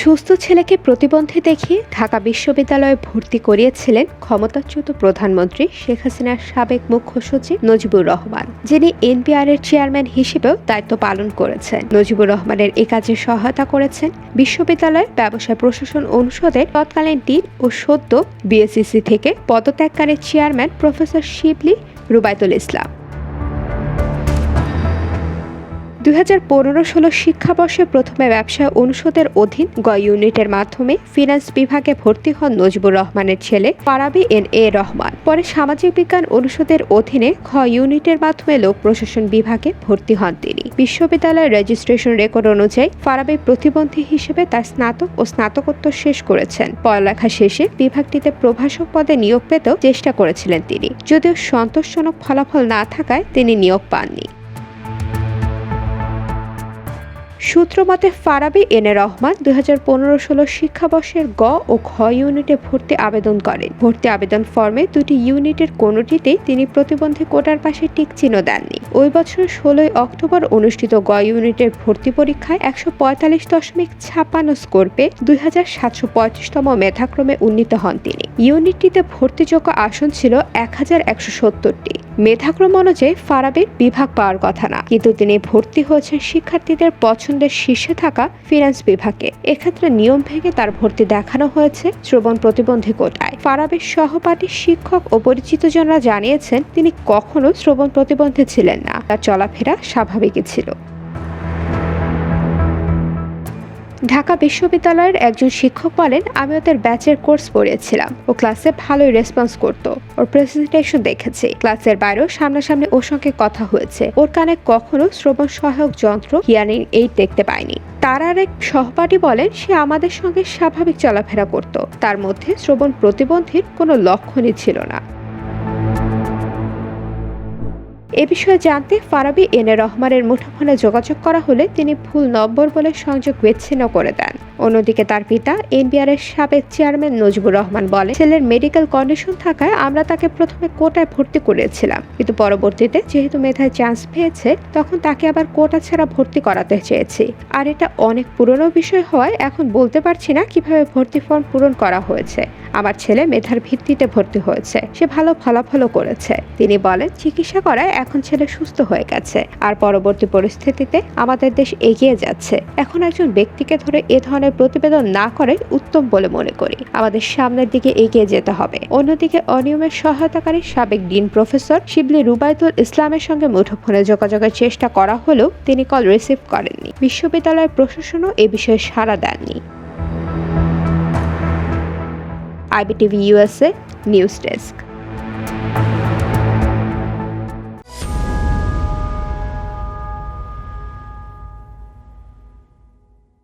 সুস্থ ছেলেকে প্রতিবন্ধী দেখিয়ে ঢাকা বিশ্ববিদ্যালয়ে ভর্তি করিয়েছিলেন ক্ষমতাচ্যুত প্রধানমন্ত্রী শেখ হাসিনার সাবেক মুখ্য সচিব নজিবুর রহমান, যিনি এনপিআর এর চেয়ারম্যান হিসেবেও দায়িত্ব পালন করেছেন। নজিবুর রহমানের এ কাজে সহায়তা করেছেন বিশ্ববিদ্যালয়ের ব্যবসায় প্রশাসন অনুষদের তৎকালীন ডিন ও সদ্য বিএসসিসি থেকে পদত্যাগকারী চেয়ারম্যান প্রফেসর শিবলি রুবায়তুল ইসলাম। দুই হাজার পনেরো ষোলো শিক্ষাবর্ষে প্রথমে ব্যবসা অনুষদের অধীন গ ইউনিটের মাধ্যমে ফিনান্স বিভাগে ভর্তি হন নজবুর রহমানের ছেলে পারাবি এন এ রহমান। পরে সামাজিক বিজ্ঞান অনুষদের অধীনে খ ইউনিটের মাধ্যমে লোক প্রশাসন বিভাগে ভর্তি হন তিনি। বিশ্ববিদ্যালয়ের রেজিস্ট্রেশন রেকর্ড অনুযায়ী ফারাবি প্রতিবন্ধী হিসেবে তার স্নাতক ও স্নাতকোত্তর শেষ করেছেন। পড়ালেখা শেষে বিভাগটিতে প্রভাষক পদে নিয়োগ পেতেও চেষ্টা করেছিলেন তিনি। যদিও সন্তোষজনক ফলাফল না থাকায় তিনি নিয়োগ পাননি। সূত্রমতে ফারাবি এনে রহমান দুই হাজার পনেরো ষোলো শিক্ষাবর্ষের গ ও খ ইউনিটে ভর্তি আবেদন করেন। ভর্তি আবেদন ফর্মে দুটি ইউনিটের কোনোটিতেই তিনি প্রতিবন্ধী কোটার পাশে টিক চিহ্ন দেননি। ওই বছর ষোলোই অক্টোবর অনুষ্ঠিত গ ইউনিটের ভর্তি পরীক্ষায় একশো পঁয়তাল্লিশ দশমিক ছাপ্পান্ন স্কোর পেয়ে দুই হাজার সাতশো পঁয়ত্রিশতম মেধাক্রমে উন্নীত হন তিনি। ইউনিটটিতে ভর্তিযোগ্য আসন ছিল এক হাজার একশো সত্তরটি। মেধাক্রম অনুযায়ী ফারাবির বিভাগ পাওয়ার কথা না। কিন্তু তিনি ভর্তি হয়েছেন শিক্ষার্থীদের পছন্দের শীর্ষে থাকা ফিনান্স বিভাগে। এক্ষেত্রে নিয়ম ভেঙে তার ভর্তি দেখানো হয়েছে শ্রবণ প্রতিবন্ধী কোটায়। ফারাবের সহপাঠী, শিক্ষক ও পরিচিতজনরা জানিয়েছেন, তিনি কখনো শ্রবণ প্রতিবন্ধী ছিলেন না। তার চলাফেরা স্বাভাবিকই ছিল। ঢাকা বিশ্ববিদ্যালয়ের একজন শিক্ষক বলেন, আমি ওদের ব্যাচের কোর্স পড়িয়েছিলাম। ও ক্লাসে ভালোই রেসপন্স করতো। ওর প্রেজেন্টেশন দেখেছি। ক্লাসের বাইরেও সামনাসামনি ওর সঙ্গে কথা হয়েছে। ওর কানে কখনো শ্রবণ সহায়ক যন্ত্র হিয়ারিং এইড দেখতে পাইনি। তার আর এক সহপাঠী বলেন, সে আমাদের সঙ্গে স্বাভাবিক চলাফেরা করত। তার মধ্যে শ্রবণ প্রতিবন্ধীর কোনো লক্ষণই ছিল না। এ বিষয়ে জানতে ফারাবি এনে রহমানের মুঠোফোনে যোগাযোগ করা হলে তিনি ভুল নম্বর বলে সংযোগ বিচ্ছিন্ন করে দেন। অন্যদিকে তার পিতা, এনবিআর এর সাবেক চেয়ারম্যান নজিবুর রহমান বলে ছেলের মেডিকেল কন্ডিশন থাকায় আমরা তাকে প্রথমে কোটায় ভর্তি করেছিলাম। কিন্তু পরবর্তীতে যেহেতু মেধায় চান্স পেয়েছে, তখন তাকে আবার কোটা ছাড়া ভর্তি করাতে চেয়েছি। আর এটা অনেক পুরনো বিষয় হওয়ায় এখন বলতে পারছি না কীভাবে ভর্তি ফর্ম পূরণ করা হয়েছে। আমার ছেলে মেধার ভিত্তিতে ভর্তি হয়েছে, সে ভালো ফলাফলও করেছে। তিনি বলেন, চিকিৎসা করায় এখন ছেলে সুস্থ হয়ে গেছে। আর পরবর্তী পরিস্থিতিতে আমাদের দেশ এগিয়ে যাচ্ছে। এখন একজন ব্যক্তিকে ধরে এ ধরনের প্রতিবেদন না করে উত্তম বলে মনে করি। আমাদের সামনের দিকে এগিয়ে যেতে হবে। অন্যদিকে অনিয়মের সহায়তাকারী সাবেক ডিন প্রফেসর শিবলি রুবায়তুল ইসলামের সঙ্গে মুঠোফোনে যোগাযোগের চেষ্টা করা হলেও তিনি কল রিসিভ করেননি। বিশ্ববিদ্যালয়ের প্রশাসনও এ বিষয়ে সাড়া দেননি। IBTV USA news desk.